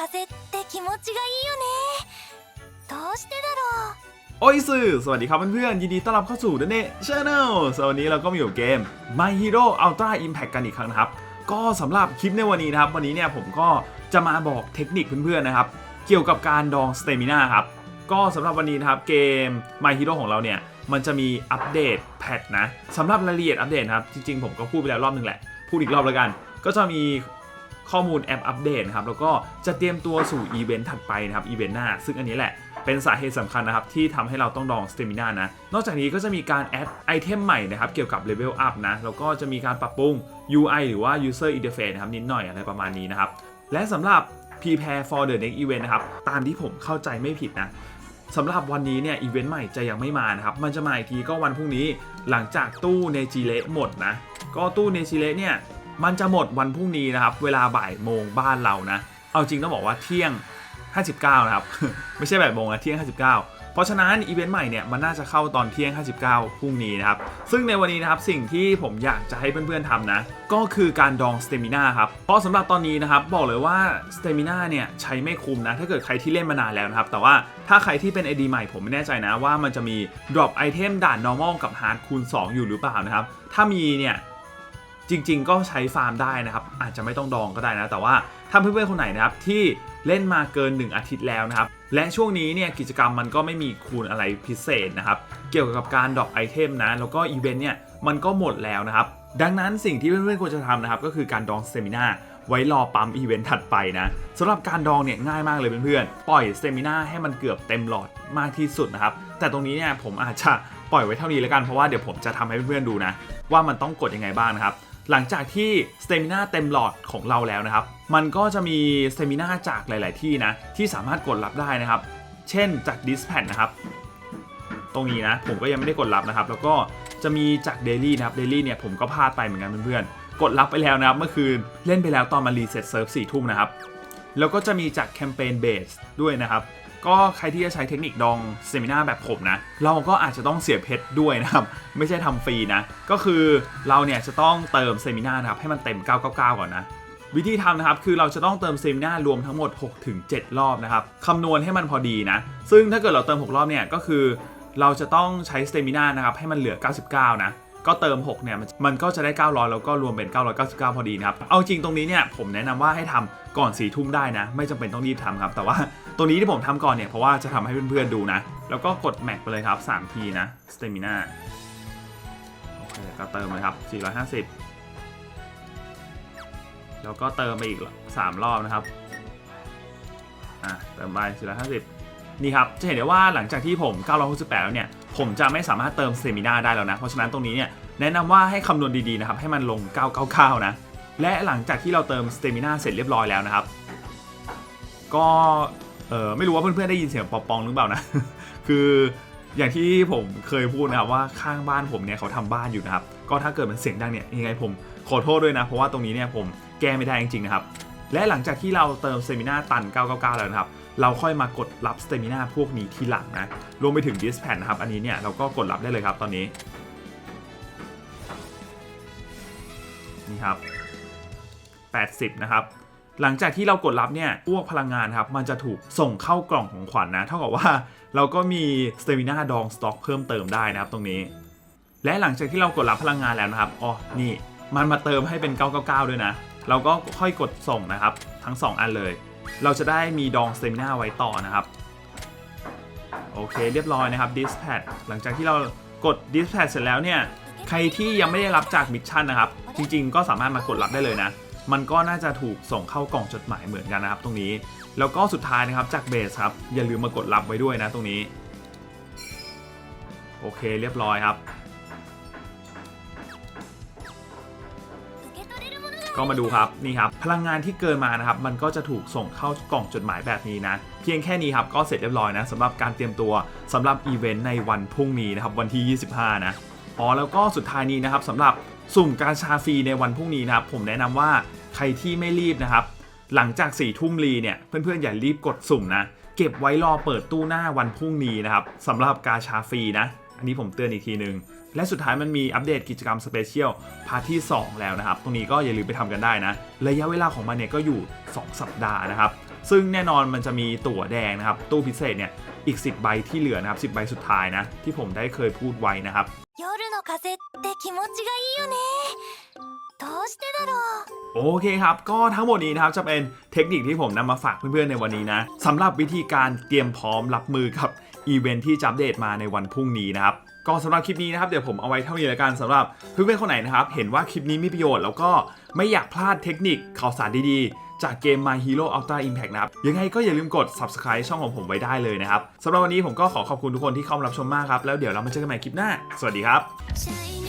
風って気持ちがいいよねどうしてだろう โอ้ยสื่อสวัสดีครับเพื่อนๆยินดีต้อนรับเข้าสู่ดนเน่ชาแนลสวันนี้เราก็มาอยู่กับเกม My Hero Ultra Impact กันอีกครั้งนะครับ ก็สำหรับคลิปในวันนี้นะครับ วันนี้เนี่ยผมก็จะมาบอกเทคนิคเพื่อนๆนะครับ เกี่ยวกับการดองสเตมินาครับ ก็สำหรับวันนี้นะครับเกม My Hero ของเราเนี่ย มันจะมีอัปเดตแพทนะสำหรับรายละเอียดอัปเดตนะครับ จริงๆผมก็พูดไปแล้วรอบนึงแหละ พูดอีกรอบแล้วกัน ก็จะมี ข้อมูลแอปอัปเดตนะครับแล้วก็จะเตรียมตัวสู่อีเวนต์ถัดไปนะครับอีเวนต์หน้า ซึ่งอันนี้แหละเป็นสาเหตุสำคัญนะครับ ที่ทำให้เราต้องดองสเตมินานะ นอกจากนี้ก็จะมีการแอดไอเทมใหม่นะครับ เกี่ยวกับเลเวลอัพนะ แล้วก็จะมีการปรับปรุง UI หรือว่า User Interface นะครับ นิดหน่อยอะไรประมาณนี้นะครับ และสำหรับ prepare for the next event นะครับ ตามที่ผมเข้าใจไม่ผิดนะสำหรับวันนี้เนี่ยอีเวนต์ใหม่จะยังไม่มานะครับ มันจะมาอีกทีก็วันพรุ่งนี้หลังจากตู้เนจิเลหมดนะ ก็ตู้เนจิเลเนี่ย มันจะหมดวันพรุ่งนี้นะครับ เวลาบ่ายโมงบ้านเรานะ เอาจริงต้องบอกว่าเที่ยง 59 นะครับ ไม่ใช่บ่ายโมงนะเที่ยง 59 เพราะฉะนั้นอีเวนต์ใหม่เนี่ยมันน่าจะเข้าตอนเที่ยง 59 พรุ่งนี้นะครับ ซึ่งในวันนี้นะครับสิ่งที่ผมอยากจะให้เพื่อนๆทำนะ ก็คือการดองสเตมินาครับ เพราะสำหรับตอนนี้นะครับบอกเลยว่าสเตมินาเนี่ยใช้ไม่คุ้มนะ ถ้าเกิดใครที่เล่นมานานแล้วนะครับ แต่ว่าถ้าใครที่เป็น AD ใหม่ผมไม่แน่ใจนะว่ามันจะมี drop item ด่าน normal กับ hard คูณ 2 อยู่หรือเปล่านะครับ ถ้ามีเนี่ย จริง ๆ ก็ใช้ฟาร์มได้นะครับ อาจจะไม่ต้องดองก็ได้นะ แต่ว่าถ้าเพื่อนๆคนไหนนะครับที่เล่นมาเกิน 1 อาทิตย์แล้วนะครับ และช่วงนี้เนี่ยกิจกรรมมันก็ไม่มีคูณอะไรพิเศษนะครับ เกี่ยวกับการดรอปไอเทมนะ แล้วก็อีเวนต์เนี่ยมันก็หมดแล้วนะครับ ดังนั้นสิ่งที่เพื่อนๆควรจะทำนะครับ ก็คือการดองเซมินาไว้รอปั๊มอีเวนต์ถัดไปนะสำหรับการดองเนี่ยง่ายมากเลยเพื่อนๆปล่อยเซมินาให้มันเกือบเต็มหลอดมากที่สุดนะครับ แต่ตรงนี้เนี่ยผมอาจจะปล่อยไว้เท่านี้แล้วกันเพราะว่าเดี๋ยวผมจะทำให้เพื่อนๆดูนะ ว่ามันต้องกดยังไงบ้างนะครับ หลังจากที่สเตมิน่าเต็มหลอดของเราแล้วนะครับ มันก็จะมีสเตมิน่าจากหลาย ๆ ที่นะ ที่สามารถกดรับได้นะครับ เช่นจากดิสแพดนะครับ ตรงนี้นะ ผมก็ยังไม่ได้กดรับนะครับ แล้วก็จะมีจากเดลี่นะครับเดลี่เนี่ยผมก็พลาดไปเหมือนกันเพื่อนๆ กดรับไปแล้วนะครับ เมื่อคืนเล่นไปแล้วตอนมารีเซ็ตเซิร์ฟสี่ทุ่มนะครับ แล้วก็จะมีจากแคมเปญเบสด้วยนะครับ ก็ใครที่จะใช้เทคนิคดองเซมินาแบบผมนะ เราก็อาจจะต้องเสียเพชรด้วยนะครับ ไม่ใช่ทำฟรีนะ ก็คือเราเนี่ยจะต้องเติมเซมินานะครับให้มันเต็ม 999 ก่อนนะ วิธีทำนะครับคือเราจะต้องเติมเซมินารวมทั้งหมด 6-7 รอบนะครับคำนวณให้มันพอดีนะ ซึ่งถ้าเกิดเราเติม 6 รอบเนี่ยก็คือ เราจะต้องใช้เตมินานะครับให้มันเหลือ 99 นะ ก็เติม 6 เนี่ย มันก็จะได้ 900 แล้วก็รวมเป็น 999 พอดีนะครับ เอาจริงตรงนี้เนี่ย ผมแนะนำว่าให้ทำก่อน4ทุ่มได้นะ ไม่จำเป็นต้องรีบทำครับ แต่ว่าตัวนี้ที่ผมทำก่อนเนี่ย เพราะว่าจะทำให้เพื่อนๆดูนะ แล้วก็กดแม็กไปเลยครับ 3 ทีนะสเตมิน่าโอเค ก็เติมเลยครับ 450 แล้วก็เติมไปอีก 3 รอบนะครับ อะ เติมไป 450 นี่ครับ จะเห็นได้ว่าหลังจากที่ผม 968 แล้วเนี่ย ผมจะไม่สามารถเติมเซมินาได้แล้วนะ เพราะฉะนั้นตรงนี้เนี่ยแนะนำว่าให้คำนวณดีๆนะครับให้มันลง 999 นะ และหลังจากที่เราเติมสเตมินาเสร็จเรียบร้อยแล้วนะครับ ก็เออไม่รู้ว่าเพื่อนๆได้ยินเสียงปอปองหรือเปล่านะ คืออย่างที่ผมเคยพูดนะครับว่าข้างบ้านผมเนี่ยเขาทำบ้านอยู่นะครับ ก็ถ้าเกิดมันเสียงดังเนี่ยยังไงผมขอโทษด้วยนะ เพราะว่าตรงนี้เนี่ยผมแก้ไม่ได้จริงๆนะครับ และหลังจากที่เราเติมเซมินาตัน 999 แล้วนะครับ เราค่อยมากดรับสเตมิน่าพวกนี้ทีหลังนะ รวมไปถึงดิสแพนนะครับ อันนี้เนี่ยเราก็กดรับได้เลยครับตอนนี้ นี่ครับ 80 นะครับหลังจากที่เรากดรับเนี่ยพวกพลังงานครับ มันจะถูกส่งเข้ากล่องของขวัญนนะ เท่ากับว่าเราก็มีสเตมิน่าดองสต็อกเพิ่มเติมได้นะครับตรงนี้ และหลังจากที่เรากดรับพลังงานแล้วนะครับ อ๋อ นี่ มันมาเติมให้เป็น 999 ด้วยนะ เราก็ค่อยกดส่งนะครับ ทั้ง 2 อันเลย เราจะได้มีดองสเตมินาไว้ต่อนะครับ โอเคเรียบร้อยนะครับ dispatch หลังจากที่เรากด dispatch เสร็จแล้วเนี่ย ใครที่ยังไม่ได้รับจากมิชชั่นนะครับ จริง ๆ ก็สามารถมากดรับได้เลยนะ มันก็น่าจะถูกส่งเข้ากล่องจดหมายเหมือนกันนะครับ ตรงนี้ แล้วก็สุดท้ายนะครับจากเบสครับอย่าลืมมากดรับไว้ด้วยนะตรงนี้ โอเคเรียบร้อยครับ ก็มาดูครับนี่ครับพลังงานที่เกินมานะครับมันก็จะถูกส่งเข้ากล่องจดหมายแบบนี้นะเพียงแค่นี้ครับก็เสร็จเรียบร้อยนะสำหรับการเตรียมตัวสำหรับอีเวนต์ในวันพรุ่งนี้นะครับวันที่ 25 นะอ๋อแล้วก็สุดท้ายนี้นะครับสำหรับสุ่มการชาฟรีในวันพรุ่งนี้นะครับผมแนะนำว่าใครที่ไม่รีบนะครับหลังจาก4ี่ทุ่มรีเนี่ยเพื่อนๆอย่ารีบกดสุ่มนะเก็บไว้รอเปิดตู้หน้าวันพรุ่งนี้นะครับสำหรับกาชาฟรีนะันนี้ผมเตือนอีกทีหนึ่งและสุดท้ายมันมีอัปเดตกิจกรรมสเปเชียลพาร์ทที่ 2 แล้วนะครับ ตรงนี้ก็อย่าลืมไปทำกันได้นะ ระยะเวลาของมันเนี่ยก็อยู่ 2 สัปดาห์นะครับ ซึ่งแน่นอนมันจะมีตั๋วแดงนะครับ ตู้พิเศษเนี่ยอีก 10 ใบที่เหลือนะครับ 10 ใบสุดท้ายนะ ที่ผมได้เคยพูดไว้นะครับโอเคครับ ก็ทั้งหมดนี้นะครับจะเป็นเทคนิคที่ผมนำมาฝากเพื่อนๆในวันนี้นะสำหรับวิธีการเตรียมพร้อมรับมือกับ อีเวนท์ที่จะอัปเดตมาในวันพรุ่งนี้นะครับก็สำหรับคลิปนี้นะครับเดี๋ยวผมเอาไว้เท่านี้ละกันสำหรับเพื่อนๆคนไหนนะครับ เห็นว่าคลิปนี้มีประโยชน์แล้วก็ไม่อยากพลาดเทคนิคข่าวสารดีๆ จากเกม My Hero Ultra Impact นะครับ ยังไงก็อย่าลืมกด subscribe ช่องของผมไว้ได้เลยนะครับสำหรับวันนี้ผมก็ขอขอบคุณทุกคนที่เข้ามารับชมมากครับ แล้วเดี๋ยวเรามาเจอกันใหม่คลิปหน้า สวัสดีครับ